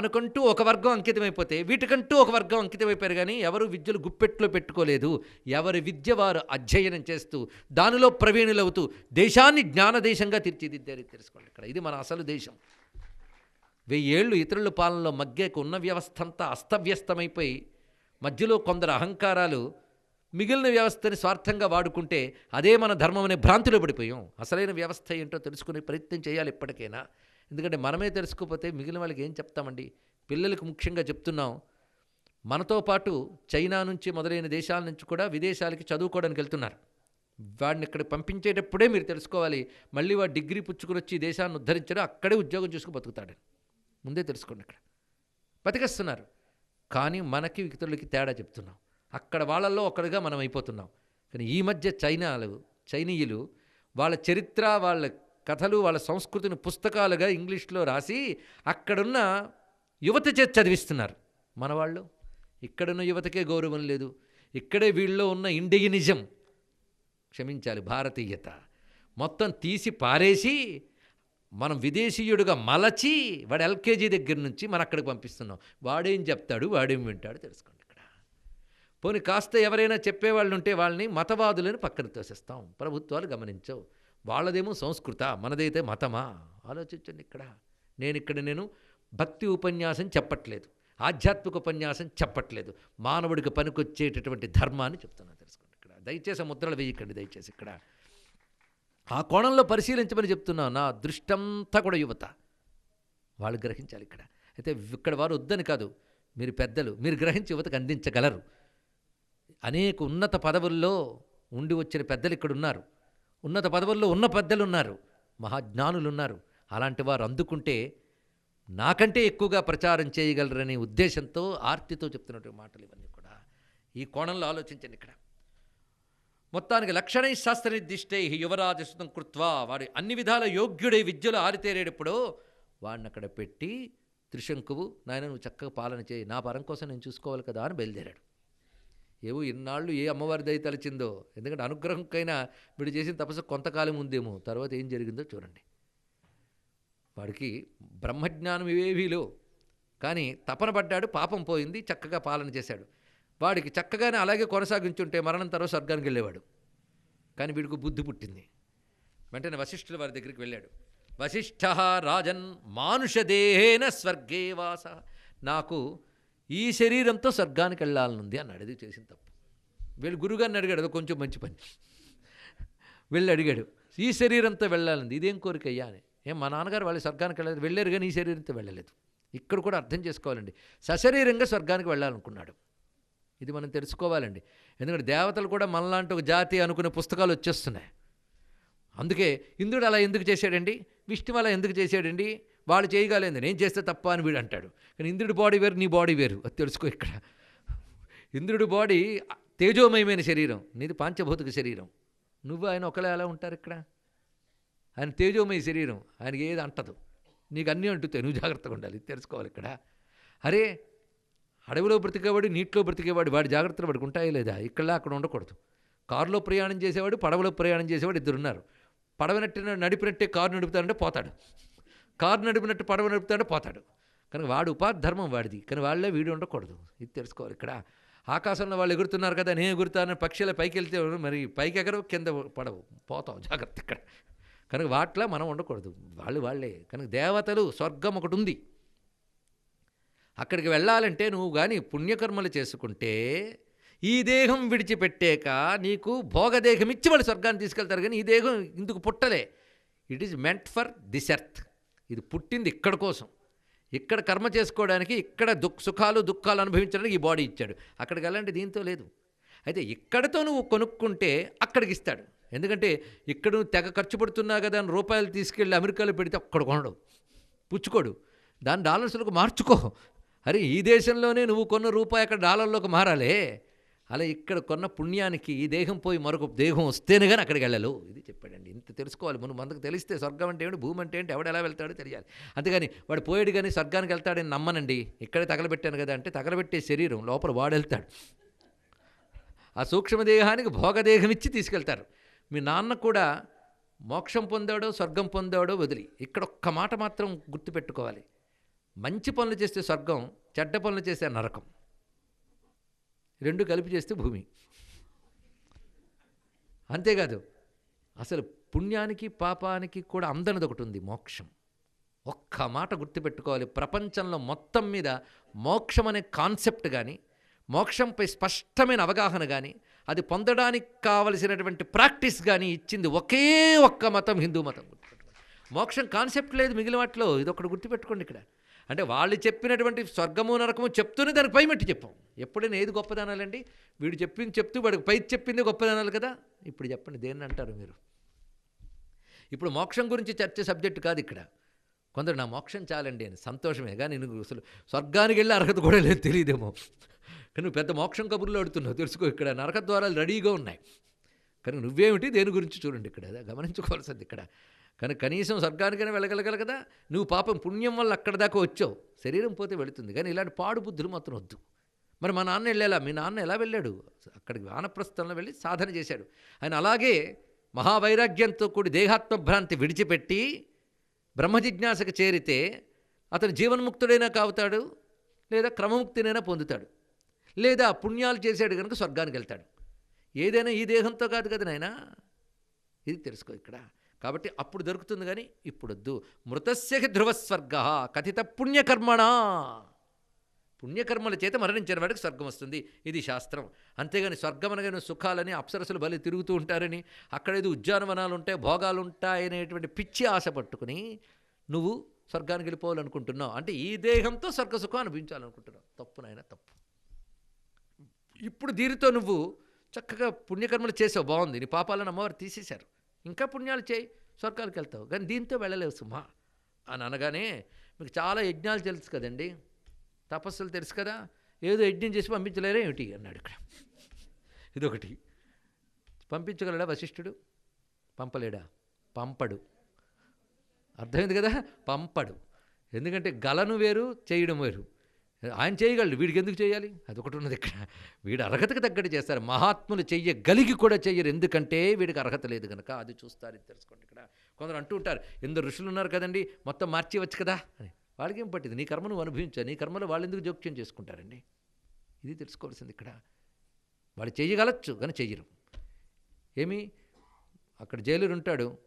దానికంటూ ఒక వర్గం అంకితమైపోతే వీటికంటూ ఒక వర్గం అంకితమైపోయారు కానీ ఎవరు విద్యలు గుప్పెట్లో పెట్టుకోలేదు. ఎవరి విద్య వారు అధ్యయనం చేస్తూ దానిలో ప్రవీణులవుతూ దేశాన్ని జ్ఞానదేశంగా తీర్చిదిద్దారు తెలుసుకోండి ఇక్కడ. ఇది మన అసలు దేశం. వెయ్యేళ్ళు ఇతరుల పాలనలో మగ్గేకు ఉన్న వ్యవస్థ అంతా అస్తవ్యస్తమైపోయి మధ్యలో కొందరు అహంకారాలు మిగిలిన వ్యవస్థని స్వార్థంగా వాడుకుంటే అదే మన ధర్మం అనే భ్రాంతిలో పడిపోయాం. అసలైన వ్యవస్థ ఏంటో తెలుసుకునే ప్రయత్నం చేయాలి ఇప్పటికైనా. ఎందుకంటే మనమే తెలుసుకోకపోతే మిగిలిన వాళ్ళకి ఏం చెప్తామండి? పిల్లలకు ముఖ్యంగా చెప్తున్నాం. మనతో పాటు చైనా నుంచి మొదలైన దేశాల నుంచి కూడా విదేశాలకి చదువుకోవడానికి వెళ్తున్నారు. వాడిని ఇక్కడ పంపించేటప్పుడే మీరు తెలుసుకోవాలి. మళ్ళీ వాడు డిగ్రీ పుచ్చుకుని వచ్చి ఈ దేశాన్ని ఉద్ధరించడం అక్కడే ఉద్యోగం చేసుకు బతుకుతాడు. ముందే తెలుసుకోండి ఇక్కడ. బతికేస్తున్నారు. కానీ మనకి ఇతరులకి తేడా చెప్తున్నాం. అక్కడ వాళ్ళల్లో ఒకరిగా మనం అయిపోతున్నాం. కానీ ఈ మధ్య చైనాలు చైనీయులు వాళ్ళ చరిత్ర వాళ్ళ కథలు వాళ్ళ సంస్కృతిని పుస్తకాలుగా ఇంగ్లీష్లో రాసి అక్కడున్న యువత చేతి చదివిస్తున్నారు. మన వాళ్ళు ఇక్కడున్న యువతకే గౌరవం లేదు. ఇక్కడే వీళ్ళలో ఉన్న ఇండియనిజం. క్షమించాలి భారతీయత. మొత్తం తీసి పారేసి మనం విదేశీయుడుగా మలచి వాడు ఎల్కేజీ దగ్గర నుంచి మనం అక్కడికి పంపిస్తున్నాం. వాడేం చెప్తాడు వాడేం వింటాడు తెలుసుకోండి ఇక్కడ. పోనీ కాస్త ఎవరైనా చెప్పేవాళ్ళు ఉంటే వాళ్ళని మతవాదులను పక్కన తోసేస్తాం. ప్రభుత్వాలు గమనించవు. వాళ్ళదేమో సంస్కృత మనదైతే మతమా? ఆలోచించండి ఇక్కడ. నేను ఇక్కడ నేను భక్తి ఉపన్యాసం చెప్పట్లేదు ఆధ్యాత్మిక ఉపన్యాసం చెప్పట్లేదు మానవుడికి పనికొచ్చేటటువంటి ధర్మాన్ని చెప్తున్నాను తెలుసుకోండి ఇక్కడ. దయచేసి ముద్రలు వేయకండి దయచేసి ఇక్కడ. ఆ కోణంలో పరిశీలించమని చెప్తున్నాను నా దృష్టంతా కూడా యువత. వాళ్ళు గ్రహించాలి ఇక్కడ. అయితే ఇక్కడ వారు వద్దని కాదు మీరు పెద్దలు మీరు గ్రహించి యువతకు అందించగలరు. అనేక ఉన్నత పదవుల్లో ఉండి వచ్చిన పెద్దలు ఇక్కడ ఉన్నారు. ఉన్నత పదవుల్లో ఉన్న పెద్దలు ఉన్నారు మహాజ్ఞానులు ఉన్నారు అలాంటి వారు అందుకుంటే నాకంటే ఎక్కువగా ప్రచారం చేయగలరనే ఉద్దేశంతో ఆర్తితో చెప్తున్నటువంటి మాటలు ఇవన్నీ కూడా. ఈ కోణంలో ఆలోచించండి ఇక్కడ. మొత్తానికి లక్షణై శాస్త్ర నిర్దిష్టై యువరాజసుతం కృత్వా. వాడి అన్ని విధాల యోగ్యుడై విద్యలో ఆరితేరేటప్పుడు వాడిని అక్కడ పెట్టి త్రిశంకువు నాయన నువ్వు చక్కగా పాలన చేయి. నా పరం కోసం నేను చూసుకోవాలి కదా అని బయలుదేరాడు. ఏవో ఇన్నాళ్ళు ఏ అమ్మవారి దయ తలచిందో. ఎందుకంటే అనుగ్రహంకైనా వీడు చేసిన తపస్సు కొంతకాలం ఉందేమో. తర్వాత ఏం జరిగిందో చూడండి. వాడికి బ్రహ్మజ్ఞానం ఇవేవీ లేవు కానీ తపన పడ్డాడు పాపం పోయింది చక్కగా పాలన చేశాడు. వాడికి చక్కగానే అలాగే కొనసాగించుంటే మరణం తర్వాత స్వర్గానికి వెళ్ళేవాడు. కానీ వీడికి బుద్ధి పుట్టింది. వెంటనే వశిష్ఠుల వారి దగ్గరికి వెళ్ళాడు. వశిష్ఠ రాజన్ మానుషదేహేన స్వర్గే వాస. నాకు ఈ శరీరంతో స్వర్గానికి వెళ్ళాలనుంది అన్నాడు అడిగి చేసిన తప్పు. వీళ్ళు గురుగారిని అడిగాడు అది కొంచెం మంచి పని. వెళ్ళి అడిగాడు ఈ శరీరంతో వెళ్ళాలంది ఇదేం కోరిక అయ్యా అని. ఏం మా నాన్నగారు వాళ్ళు స్వర్గానికి వెళ్ళలేదు వెళ్ళారు కానీ ఈ శరీరంతో వెళ్ళలేదు. ఇక్కడ కూడా అర్థం చేసుకోవాలండి. సశరీరంగా స్వర్గానికి వెళ్ళాలనుకున్నాడు. ఇది మనం తెలుసుకోవాలండి. ఎందుకంటే దేవతలు కూడా మనలాంటి ఒక జాతి అనుకునే పుస్తకాలు వచ్చేస్తున్నాయి. అందుకే ఇంద్రుడు అలా ఎందుకు చేశాడండి? విష్ణు అలా ఎందుకు చేశాడండి? వాళ్ళు చేయగలేదు నేను చేస్తే తప్ప అని వీడు అంటాడు. కానీ ఇంద్రుడి బాడీ వేరు నీ బాడీ వేరు. అది తెలుసుకో ఇక్కడ. ఇంద్రుడి బాడీ తేజోమయమైన శరీరం నీది పాంచభౌతిక శరీరం. నువ్వు ఆయన ఒకలే అలా ఉంటారు ఇక్కడ? ఆయన తేజోమయ శరీరం ఆయనకి ఏది అంటదు. నీకు అన్నీ అంటుతాయి నువ్వు జాగ్రత్తగా ఉండాలి తెలుసుకోవాలి ఇక్కడ. అరే అడవిలో బ్రతికేవాడు నీటిలో బ్రతికేవాడు వాడి జాగ్రత్తలు వాడికి ఉంటాయో లేదా? ఇక్కడ అక్కడ ఉండకూడదు. కారులో ప్రయాణం చేసేవాడు పడవలో ప్రయాణం చేసేవాడు ఇద్దరు ఉన్నారు పడవనట్టు నడిపినట్టే కారు నడుపుతాడంటే పోతాడు. కారు నడిపినట్టు పడవ నడుపుతాడు పోతాడు. కనుక వాడు ఉపాధి ధర్మం వాడిది. కానీ వాళ్ళే వీడు ఉండకూడదు. ఇది తెలుసుకోవాలి ఇక్కడ. ఆకాశంలో వాళ్ళు ఎగురుతున్నారు కదా నేను ఎగురుతాను పక్షుల పైకి వెళ్తే మరి పైకి ఎగరవు కింద పడవు. పోతావు జాగ్రత్త ఇక్కడ. కనుక వాటిలో మనం ఉండకూడదు. వాళ్ళు వాళ్ళే. కనుక దేవతలు స్వర్గం ఒకటి ఉంది. అక్కడికి వెళ్ళాలంటే నువ్వు కానీ పుణ్యకర్మలు చేసుకుంటే ఈ దేహం విడిచిపెట్టాక నీకు భోగదేహం ఇచ్చి వాళ్ళు స్వర్గాన్ని తీసుకెళ్తారు. కానీ ఈ దేహం ఇందుకు పుట్టలే. It is meant for this earth ఇది పుట్టింది ఇక్కడ కోసం. ఇక్కడ కర్మ చేసుకోవడానికి ఇక్కడ దుఃఖ సుఖాలు దుఃఖాలు అనుభవించడానికి ఈ బాడీ ఇచ్చాడు. అక్కడికి వెళ్ళండి దీంతో లేదు. అయితే ఇక్కడతో నువ్వు కొనుక్కుంటే అక్కడికి ఇస్తాడు. ఎందుకంటే ఇక్కడ నువ్వు తెగ ఖర్చు పెడుతున్నావు కదా అని రూపాయలు తీసుకెళ్ళి అమెరికాలో పెడితే అక్కడ కొనడు. పుచ్చుకోడు. దాని డాలర్స్లకు మార్చుకో. అరే ఈ దేశంలోనే నువ్వు కొన్న రూపాయి అక్కడ డాలర్లోకి మారాలే. అలా ఇక్కడ కొన్న పుణ్యానికి ఈ దేహం పోయి మరొక దేహం వస్తేనే కానీ అక్కడికి వెళ్ళలు. ఇది చెప్పాడండి. ఇంత తెలుసుకోవాలి. మనం మనకు తెలిస్తే స్వర్గం అంటే ఏమిటి? భూమి అంటే ఏంటి ఎవడు ఎలా వెళ్తాడో తెలియాలి. అంతేగాని వాడు పోయాడు కానీ స్వర్గానికి వెళ్తాడని నమ్మనండి. ఇక్కడే తగలబెట్టాను కదా అంటే తగలబెట్టే శరీరం లోపల వాడు వెళ్తాడు. ఆ సూక్ష్మదేహానికి భోగదేహం ఇచ్చి తీసుకెళ్తారు. మీ నాన్న కూడా మోక్షం పొందాడో స్వర్గం పొందాడో వదిలి. ఇక్కడ ఒక్క మాట మాత్రం గుర్తుపెట్టుకోవాలి. మంచి పనులు చేస్తే స్వర్గం చెడ్డ పనులు చేస్తే నరకం. రెండు కలిపి చేస్తే భూమి. అంతేకాదు అసలు పుణ్యానికి పాపానికి కూడా అందనిది ఒకటి ఉంది మోక్షం. ఒక్క మాట గుర్తుపెట్టుకోవాలి ప్రపంచంలో మొత్తం మీద మోక్షం అనే కాన్సెప్ట్ కానీ మోక్షంపై స్పష్టమైన అవగాహన కానీ అది పొందడానికి కావలసినటువంటి ప్రాక్టీస్ కానీ ఇచ్చింది ఒకే ఒక్క మతం హిందూ మతం. మోక్షం కాన్సెప్ట్ లేదు మిగిలిన వాటిలో ఇది ఒకటి గుర్తుపెట్టుకోండి ఇక్కడ. అంటే వాళ్ళు చెప్పినటువంటి స్వర్గము నరకము చెప్తూనే దానికి పైమెట్టి చెప్పాం. ఎప్పుడైనా ఏది గొప్పదనాలండి? వీడు చెప్పింది చెప్తూ వాడికి పై చెప్పింది గొప్పదనాలు కదా? ఇప్పుడు చెప్పండి దేన్ని అంటారు మీరు? ఇప్పుడు మోక్షం గురించి చర్చ సబ్జెక్ట్ కాదు ఇక్కడ. కొందరు నా మోక్షం చాలండి అని సంతోషమే కానీ నువ్వు అసలు స్వర్గానికి వెళ్ళే అర్హత కూడా లేదు తెలియదేమో. కానీ నువ్వు పెద్ద మోక్షం కబుర్లో అడుగుతున్నావు తెలుసుకో ఇక్కడ నరక ద్వారాలు రెడీగా ఉన్నాయి. కానీ నువ్వేమిటి? దేని గురించి చూడండి ఇక్కడ గమనించుకోవాల్సింది ఇక్కడ. కానీ కనీసం స్వర్గానికైనా వెళ్ళగలగల కదా? నువ్వు పాపం పుణ్యం వల్ల అక్కడ దాకా వచ్చావు. శరీరం పోతే వెళుతుంది. కానీ ఇలాంటి పాడు బుద్ధులు మాత్రం వద్దు. మరి మా నాన్న వెళ్ళేలా? మీ నాన్న ఎలా వెళ్ళాడు? అక్కడికి వానప్రస్థంలో వెళ్ళి సాధన చేశాడు. ఆయన అలాగే మహావైరాగ్యంతో కూడి దేహాత్మభ్రాంతి విడిచిపెట్టి బ్రహ్మజిజ్ఞాసకు చేరితే అతను జీవన్ముక్తుడైనా కావుతాడు లేదా క్రమముక్తినైనా పొందుతాడు. లేదా పుణ్యాలు చేశాడు కనుక స్వర్గానికి వెళ్తాడు. ఏదైనా ఈ దేహంతో కాదు కదా నాయనా? ఇది తెలుసుకో ఇక్కడ. కాబట్టి అప్పుడు దొరుకుతుంది కానీ ఇప్పుడొద్దు. మృతస్యకి ధ్రువస్వర్గ కథిత పుణ్యకర్మణ. పుణ్యకర్మల చేత మరణించిన వాడికి స్వర్గం వస్తుంది. ఇది శాస్త్రం. అంతేగాని స్వర్గం అనగానే సుఖాలని అప్సరసులు బలి తిరుగుతూ ఉంటారని అక్కడ ఏదో ఉద్యానవనాలు ఉంటాయి భోగాలు ఉంటాయనేటువంటి పిచ్చి ఆశ పట్టుకుని నువ్వు స్వర్గానికి వెళ్ళిపోవాలనుకుంటున్నావు. అంటే ఈ దేహంతో స్వర్గ సుఖం అనుభవించాలనుకుంటున్నావు. తప్పు నాయన తప్పు. ఇప్పుడు దీనితో నువ్వు చక్కగా పుణ్యకర్మలు చేసావు. బాగుంది. నీ పాపాలను అమ్మవారు తీసేశారు. ఇంకా పుణ్యాలు చేయి స్వర్గాలకు వెళ్తావు. కానీ దీంతో వెళ్ళలేవు సుమా. అని అనగానే మీకు చాలా యజ్ఞాలు తెలుసు కదండి. తపస్సులు తెలుసు కదా. ఏదో యజ్ఞం చేసి పంపించలేరా ఏమిటి? అన్నాడు ఇక్కడ. ఇదొకటి. పంపించగలడా వశిష్ఠుడు? పంపలేడా? పంపడు. అర్థమైంది కదా? పంపడు. ఎందుకంటే గలను వేరు చేయడం వేరు. ఆయన చేయగలడు వీడికి ఎందుకు చేయాలి? అదొకటి ఉన్నది ఇక్కడ. వీడు అర్హతకు తగ్గట్టు చేస్తారు. మహాత్ములు చెయ్యగలిగి కూడా చెయ్యరు. ఎందుకంటే వీడికి అర్హత లేదు కనుక అది చూస్తారు ఇది తెలుసుకోండి ఇక్కడ. కొందరు అంటూ ఉంటారు ఎందరు ఋషులు ఉన్నారు కదండి మొత్తం మార్చివచ్చు కదా అని. వాళ్ళకి ఏం పట్టింది? నీ కర్మను అనుభవించా. నీ కర్మలో వాళ్ళు ఎందుకు జోక్యం చేసుకుంటారండి? ఇది తెలుసుకోవాల్సింది ఇక్కడ. వాడు చేయగలచ్చు కానీ చెయ్యరు. ఏమి? అక్కడ జైలుడు ఉంటాడు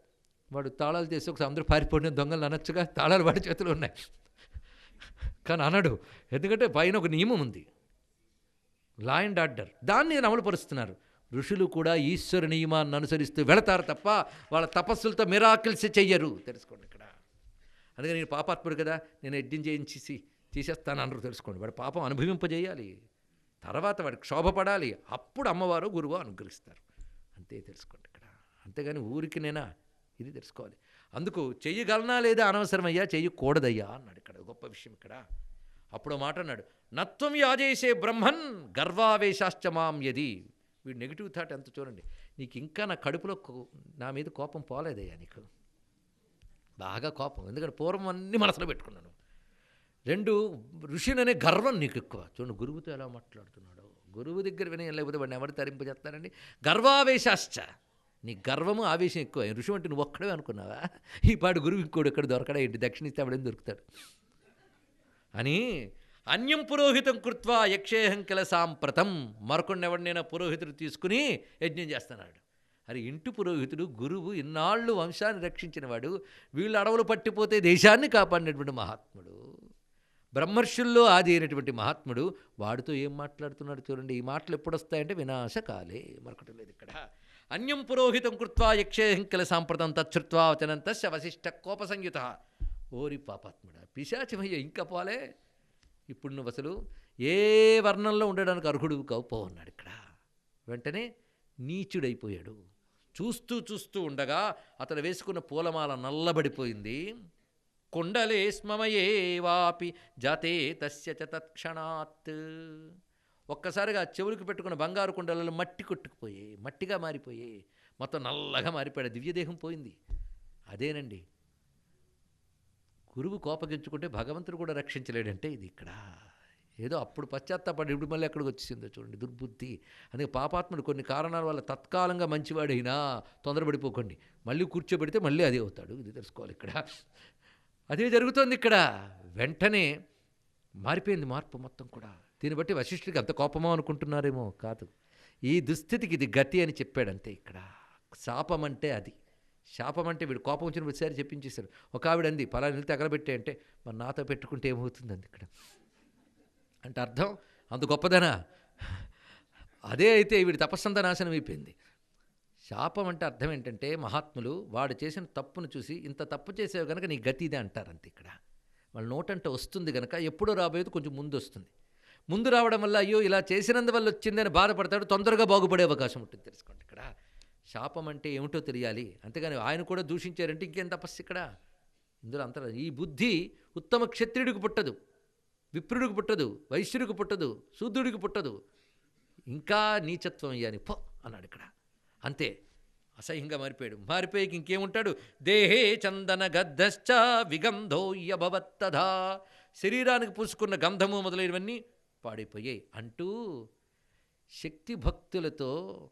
వాడు తాళాలు చేసి ఒకసారి అందరూ పారిపోయిన దొంగలు అనొచ్చుగా. తాళాలు వాడి చేతిలో ఉన్నాయి. కానీ అనడు. ఎందుకంటే పైన ఒక నియమం ఉంది. లా అండ్ ఆర్డర్ దాన్ని అమలుపరుస్తున్నారు. ఋషులు కూడా ఈశ్వర నియమాన్ని అనుసరిస్తూ వెళతారు తప్ప వాళ్ళ తపస్సులతో మిరాకిల్స్ చెయ్యరు. తెలుసుకోండి ఇక్కడ. అందుకని నేను పాపాత్ముడు కదా నేను యజ్ఞం చేయించేసి తీసేస్తాను అనరు తెలుసుకోండి. వాడు పాపం అనుభవింపజేయాలి. తర్వాత వాడు క్షోభపడాలి అప్పుడు అమ్మవారు గురువు అనుగ్రహిస్తారు. అంతే తెలుసుకోండి ఇక్కడ. అంతేగాని ఊరికి నేనా? ఇది తెలుసుకోవాలి. అందుకు చెయ్యగలనా లేదా అనవసరమయ్యా? చెయ్యకూడదయ్యా అన్నాడు ఇక్కడ. గొప్ప విషయం ఇక్కడ. అప్పుడు మాట అన్నాడు నత్వం యాజేసే బ్రహ్మన్ గర్వావేశాశ్చ మాం యది. వీడు నెగిటివ్ థాట్ ఎంత చూడండి. నీకు ఇంకా నా కడుపులో నా మీద కోపం పోలేదయ్యా నీకు. బాగా కోపం. ఎందుకంటే పూర్వం అన్ని మనసులో పెట్టుకున్నాను. రెండు ఋషిననే గర్వం నీకు ఎక్కువ. చూడండి గురువుతో ఎలా మాట్లాడుతున్నాడు. గురువు దగ్గర వినయం లేకపోతే వాడిని ఎవరు తరింపజేస్తారండి? గర్వావేశాశ్చ. నీ గర్వము ఆవేశం ఎక్కువ ఋషి అంటే నువ్వు ఒక్కడే అనుకున్నావా? ఈ పాడు గురువు ఇంకోడు ఎక్కడ దొరకడా? ఏంటి? దక్షిణిస్తే ఆవిడేం దొరుకుతాడు? అని అన్యం పురోహితం కృత్వా యక్షేహం కిల సాంప్రతం మరొకడిని ఎవడినైనా పురోహితుడు తీసుకుని యజ్ఞం చేస్తున్నాడు. అరే ఇంటి పురోహితుడు గురువు ఇన్నాళ్ళు వంశాన్ని రక్షించినవాడు వీళ్ళు అడవులు పట్టిపోతే దేశాన్ని కాపాడినటువంటి మహాత్ముడు. బ్రహ్మర్షుల్లో ఆది అయినటువంటి మహాత్ముడు వాడితో ఏం మాట్లాడుతున్నాడు చూడండి ఈ మాటలు ఎప్పుడు వస్తాయంటే వినాశకాలే మరొకటి లేదు ఇక్కడ. అన్యం పురోహితం కృత్వా యక్షేహంకిల సాంప్రతం తచ్చుత్వా వచనంతస్య వశిష్ట కోప సంయుత ఓరి పాపాత్ముడ పిశాచిమయ్య ఇంకా పోలే. ఇప్పుడు నువ్వు అసలు ఏ వర్ణంలో ఉండడానికి అర్హుడు కావు? అన్నాడు ఇక్కడ. వెంటనే నీచుడైపోయాడు. చూస్తూ చూస్తూ ఉండగా అతను వేసుకున్న పూలమాల నల్లబడిపోయింది. కుండలే జాతే తస్య చ తత్క్షణాత్. ఒక్కసారిగా చెవులకు పెట్టుకున్న బంగారు కుండలలో మట్టి కొట్టుకుపోయాయి మట్టిగా మారిపోయాయి మొత్తం నల్లగా మారిపోయాడు. దివ్యదేహం పోయింది. అదేనండి. గురువు కోపగించుకుంటే భగవంతుడు కూడా రక్షించలేడంటే ఇది ఇక్కడ. ఏదో అప్పుడు పశ్చాత్తాపడి ఇప్పుడు మళ్ళీ ఎక్కడికి వచ్చిందో చూడండి. దుర్బుద్ధి. అందుకే పాపాత్ముడు కొన్ని కారణాల వల్ల తత్కాలంగా మంచివాడైనా తొందరపడిపోకండి. మళ్ళీ కూర్చోబెడితే మళ్ళీ అదే అవుతాడు. ఇది తెలుసుకోవాలి ఇక్కడ. అదే జరుగుతోంది ఇక్కడ. వెంటనే మారిపోయింది మార్పు మొత్తం కూడా. దీన్ని బట్టి వశిష్ఠుడికి అంత కోపమో అనుకుంటున్నారేమో కాదు. ఈ దుస్థితికి ఇది గతి అని చెప్పాడంతే ఇక్కడ. శాపం అంటే అది. శాపం అంటే వీడు కోపం వచ్చిన ప్రతిసారి చెప్పించేశాడు. ఒక ఆవిడ అంది పలానా వెళ్తే తగలబెట్టే అంటే మరి నాతో పెట్టుకుంటే ఏమవుతుందండి ఇక్కడ? అంటే అర్థం? అంత గొప్పదనా? అదే అయితే వీడి తపస్సంతా నాశనం అయిపోయింది. శాపం అంటే అర్థం ఏంటంటే మహాత్ములు వాడు చేసిన తప్పును చూసి ఇంత తప్పు చేసేవి కనుక నీ గతి ఇదే అంటారంతే ఇక్కడ. వాళ్ళ నోటంటే వస్తుంది కనుక ఎప్పుడో రాబోయేది కొంచెం ముందు వస్తుంది ముందు రావడం వల్ల అయ్యో ఇలా చేసినందువల్ల వచ్చిందని బాధపడతాడు తొందరగా బాగుపడే అవకాశం ఉంటుంది తెలుసుకోండి ఇక్కడ. శాపం అంటే ఏమిటో తెలియాలి. అంతేగాని ఆయన కూడా దూషించారంటే ఇంకేం తపస్సు ఇక్కడ? ఇందులో అంతర ఈ బుద్ధి ఉత్తమ క్షత్రియుడికి పుట్టదు విప్రుడికి పుట్టదు వైశ్యుడికి పుట్టదు శూద్రుడికి పుట్టదు. ఇంకా నీచత్వం అయ్యాని పో అన్నాడు ఇక్కడ. అంతే. అసహ్యంగా మారిపోయాడు. మారిపోయి ఇంకేముంటాడు? దేహే చందన గద్దశ్చ విగంధోయ్యభవత్తథా. శరీరానికి పూసుకున్న గంధము మొదలైనవన్నీ పాడైపోయాయి అంటూ శక్తి భక్తులతో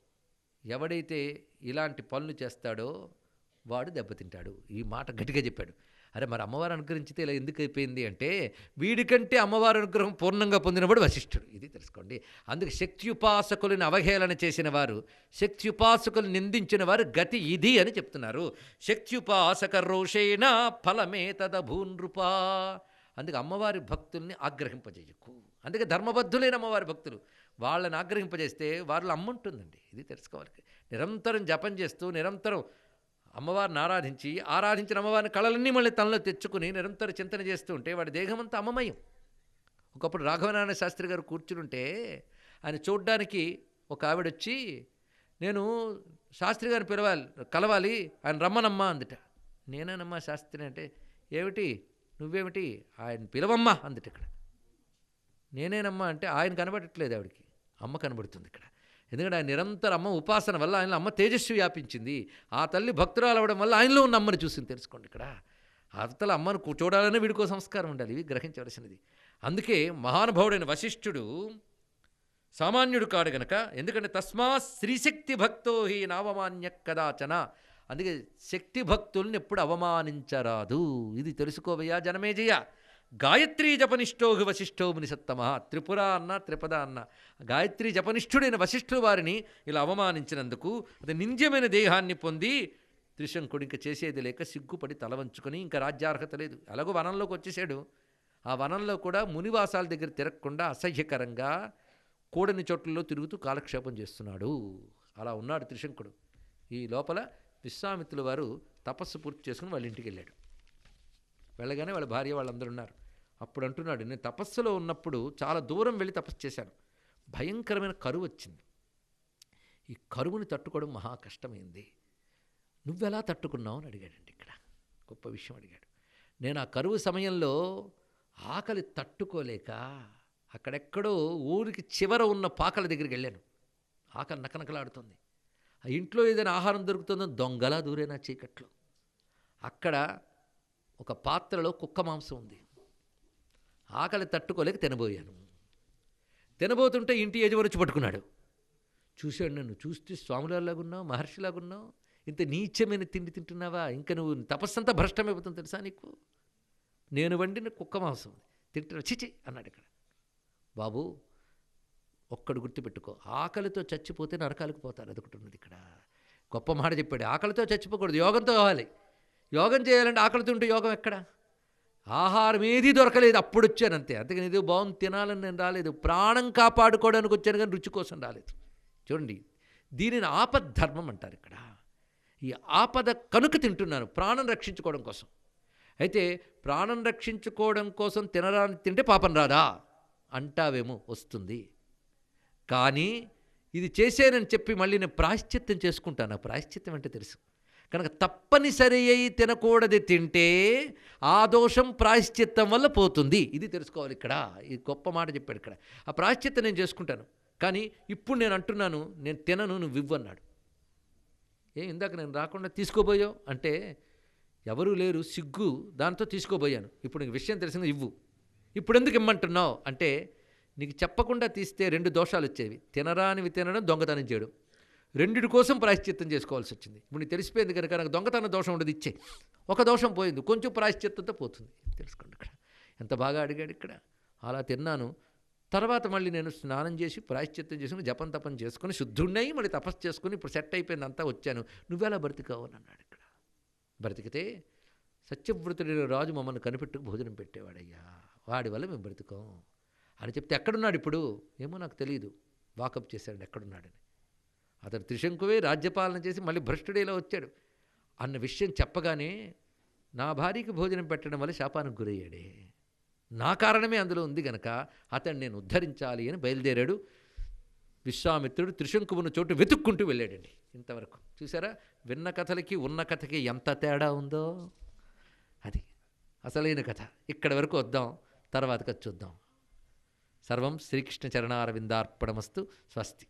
ఎవడైతే ఇలాంటి పనులు చేస్తాడో వాడు దెబ్బతింటాడు. ఈ మాట గట్టిగా చెప్పాడు. అరే మరి అమ్మవారు అనుగ్రహించితే ఇలా ఎందుకు అయిపోయింది అంటే వీడికంటే అమ్మవారి అనుగ్రహం పూర్ణంగా పొందినవాడు వశిష్ఠుడు. ఇది తెలుసుకోండి. అందుకే శక్త్యుపాసకులను అవహేళన చేసిన వారు శక్త్యుపాసకులు నిందించిన వారు గతి ఇది అని చెప్తున్నారు. శక్త్యుపాసక రోషేణ ఫలమే తదభూనృపా అందుకే అమ్మవారి భక్తుల్ని ఆగ్రహింపజేయకు. అందుకే ధర్మబద్ధులైన అమ్మవారి భక్తులు వాళ్ళని ఆగ్రహింపజేస్తే వారిలో అమ్ముంటుందండి ఇది తెలుసుకోవాలి. నిరంతరం జపం చేస్తూ నిరంతరం అమ్మవారిని ఆరాధించి ఆరాధించిన అమ్మవారిని కళలన్నీ మళ్ళీ తనలో తెచ్చుకుని నిరంతర చింతన చేస్తూ ఉంటే వాడి దేహమంతా అమ్మమయం. ఒకప్పుడు రాఘవనారాయణ శాస్త్రి గారు కూర్చునుంటే ఆయన చూడ్డానికి ఒక ఆవిడ వచ్చి నేను శాస్త్రి గారిని పిలవాలి కలవాలి ఆయన రమ్మనమ్మా అందుట. నేనేనమ్మా శాస్త్రి అంటే ఏమిటి? నువ్వేమిటి? ఆయన పిలవమ్మా అందుట ఇక్కడ. నేనేనమ్మా అంటే ఆయన కనబడట్లేదు ఆవిడికి. అమ్మ కనబడుతుంది ఇక్కడ. ఎందుకంటే ఆయన నిరంతర అమ్మ ఉపాసన వల్ల ఆయనలో అమ్మ తేజస్వి వ్యాపించింది. ఆ తల్లి భక్తురాలు అవ్వడం వల్ల ఆయనలో ఉన్న అమ్మని చూసింది తెలుసుకోండి ఇక్కడ. అవతల అమ్మను చూడాలనే వీడికో సంస్కారం ఉండాలి. ఇవి గ్రహించవలసినది. అందుకే మహానుభావుడైన వశిష్ఠుడు సామాన్యుడు కాడు గనక ఎందుకంటే తస్మా శ్రీశక్తి భక్తో హి నావమాన్య కదాచన. అందుకే శక్తి భక్తుల్ని ఎప్పుడు అవమానించరాదు. ఇది తెలుసుకోవయ్యా జనమేజయ. గాయత్రీ జపనిష్టోహి వశిష్ఠో మునిసత్తమ త్రిపుర అన్న త్రిపద అన్న. గాయత్రీ జపనిష్ఠుడైన వశిష్ఠుడు వారిని ఇలా అవమానించినందుకు అది నింద్యమైన దేహాన్ని పొంది త్రిశంకుడు ఇంకా చేసేది లేక సిగ్గుపడి తల వంచుకొని ఇంకా రాజ్యార్హత లేదు. అలాగో వనంలోకి వచ్చేసాడు. ఆ వనంలో కూడా మునివాసాల దగ్గర తిరగకుండా అసహ్యకరంగా కూడని చోట్లలో తిరుగుతూ కాలక్షేపం చేస్తున్నాడు. అలా ఉన్నాడు త్రిశంకుడు. ఈ లోపల విశ్వామిత్రుల వారు తపస్సు పూర్తి చేసుకుని వాళ్ళ ఇంటికి వెళ్ళాడు. వెళ్ళగానే వాళ్ళ భార్య వాళ్ళందరూ ఉన్నారు. అప్పుడు అంటున్నాడు నేను తపస్సులో ఉన్నప్పుడు చాలా దూరం వెళ్ళి తపస్సు చేశాను. భయంకరమైన కరువు వచ్చింది. ఈ కరువుని తట్టుకోవడం మహా కష్టమైంది. నువ్వెలా తట్టుకున్నావు? అని అడిగాడండి ఇక్కడ. గొప్ప విషయం అడిగాడు. నేను ఆ కరువు సమయంలో ఆకలి తట్టుకోలేక అక్కడెక్కడో ఊరికి చివర ఉన్న పాకల దగ్గరికి వెళ్ళాను. ఆకలి నకనకలాడుతుంది. ఆ ఇంట్లో ఏదైనా ఆహారం దొరుకుతుందో దొంగలా దూరేనా చీకట్లో. అక్కడ ఒక పాత్రలో కుక్క మాంసం ఉంది. ఆకలి తట్టుకోలేక తినబోయాను. తినబోతుంటే ఇంటి యజమాని వచ్చి పట్టుకున్నాడు. చూశాడు నన్ను చూస్తే స్వాములాగున్నావు మహర్షిలాగున్నావు ఇంత నీచమైన తిండి తింటున్నావా ఇంకా నువ్వు తపస్సంతా భ్రష్టమైపోతుంది తెలుసా నీకు? నేను వండిన కుక్క మాంసం తింటున్నా చిచి అన్నాడు ఇక్కడ. బాబు ఒక్కడు గుర్తుపెట్టుకో ఆకలితో చచ్చిపోతే నరకాలకు పోతారు అదొకటి ఇక్కడ. గొప్ప మాట చెప్పాడు ఆకలితో చచ్చిపోకూడదు యోగంతో కావాలి. యోగం చేయాలంటే ఆకలితో ఉంటే యోగం ఎక్కడ? ఆహారం ఏదీ దొరకలేదు అప్పుడు వచ్చాను అంతే అంతేగాని ఇది బాగుంది తినాలని నేను రాలేదు ప్రాణం కాపాడుకోవడానికి వచ్చాను కానీ రుచి కోసం రాలేదు. చూడండి దీనిని ఆపద్ధర్మం అంటారు ఇక్కడ. ఈ ఆపద కనుక తింటున్నాను ప్రాణం రక్షించుకోవడం కోసం. అయితే ప్రాణం రక్షించుకోవడం కోసం తినరాని తింటే పాపం రాదా? అంటావేమో వస్తుంది. కానీ ఇది చేసేనని చెప్పి మళ్ళీ నేను ప్రాశ్చిత్యం చేసుకుంటాను. ప్రాశ్చిత్యం అంటే తెలుసు. కనుక తప్పనిసరి అయి తినకూడది తింటే ఆ దోషం ప్రాశ్చిత్తం వల్ల పోతుంది. ఇది తెలుసుకోవాలి ఇక్కడ. ఈ గొప్ప మాట చెప్పాడు ఇక్కడ. ఆ ప్రాశ్చిత్తం నేను చేసుకుంటాను. కానీ ఇప్పుడు నేను అంటున్నాను నేను తినను నువ్వు ఇవ్వన్నాడు ఏ ఇందాక నేను రాకుండా తీసుకోబోయావు? అంటే ఎవరూ లేరు సిగ్గు దాంతో తీసుకోబోయాను. ఇప్పుడు నీకు విషయం తెలిసింది ఇవ్వు. ఇప్పుడు ఎందుకు ఇమ్మంటున్నావు? అంటే నీకు చెప్పకుండా తీస్తే రెండు దోషాలు వచ్చేవి. తినరానివి తినడం దొంగతనం చేయడం. రెండిటి కోసం ప్రాయశ్చిత్తం చేసుకోవాల్సి వచ్చింది. ఇప్పుడు నీకు తెలిసిపోయింది కనుక నాకు దొంగతన దోషం ఉండదు ఇచ్చే. ఒక దోషం పోయింది కొంచెం ప్రాయశ్చిత్తంతో పోతుంది. తెలుసుకోండి ఇక్కడ? ఎంత బాగా అడిగాడు ఇక్కడ. అలా తిన్నాను. తర్వాత మళ్ళీ నేను స్నానం చేసి ప్రాయశ్చిత్తం చేసుకుని జపం తపం చేసుకుని శుద్ధుడినై మళ్ళీ తపస్సు చేసుకుని ఇప్పుడు సెట్ అయిపోయింది అంతా వచ్చాను. నువ్వెలా బ్రతికావు అని అన్నాడు ఇక్కడ. బ్రతికితే సత్యవ్రతుడి రాజు మమ్మల్ని కనిపెట్టుకు భోజనం పెట్టేవాడయ్యా. వాడి వల్ల మేము బ్రతికాం. అని చెప్తే ఎక్కడున్నాడు ఇప్పుడు? ఏమో నాకు తెలియదు వాకప్ చేశాడు ఎక్కడున్నాడని. అతను త్రిశంకువే రాజ్యపాలన చేసి మళ్ళీ భ్రష్టుడేలా వచ్చాడు. అన్న విషయం చెప్పగానే నా భార్యకి భోజనం పెట్టడం వల్ల శాపానికి గురయ్యాడే. నా కారణమే అందులో ఉంది గనక అతన్ని నేను ఉద్ధరించాలి అని బయలుదేరాడు. విశ్వామిత్రుడు త్రిశంకువున్న చోటు వెతుక్కుంటూ వెళ్ళాడండి ఇంతవరకు. చూసారా విన్న కథలకి ఉన్న కథకి ఎంత తేడా ఉందో? అది అసలైన కథ. ఇక్కడ వరకు వద్దాం తర్వాత చూద్దాం. సర్వం శ్రీకృష్ణ చరణారవిందార్పణమస్తు స్వస్తి.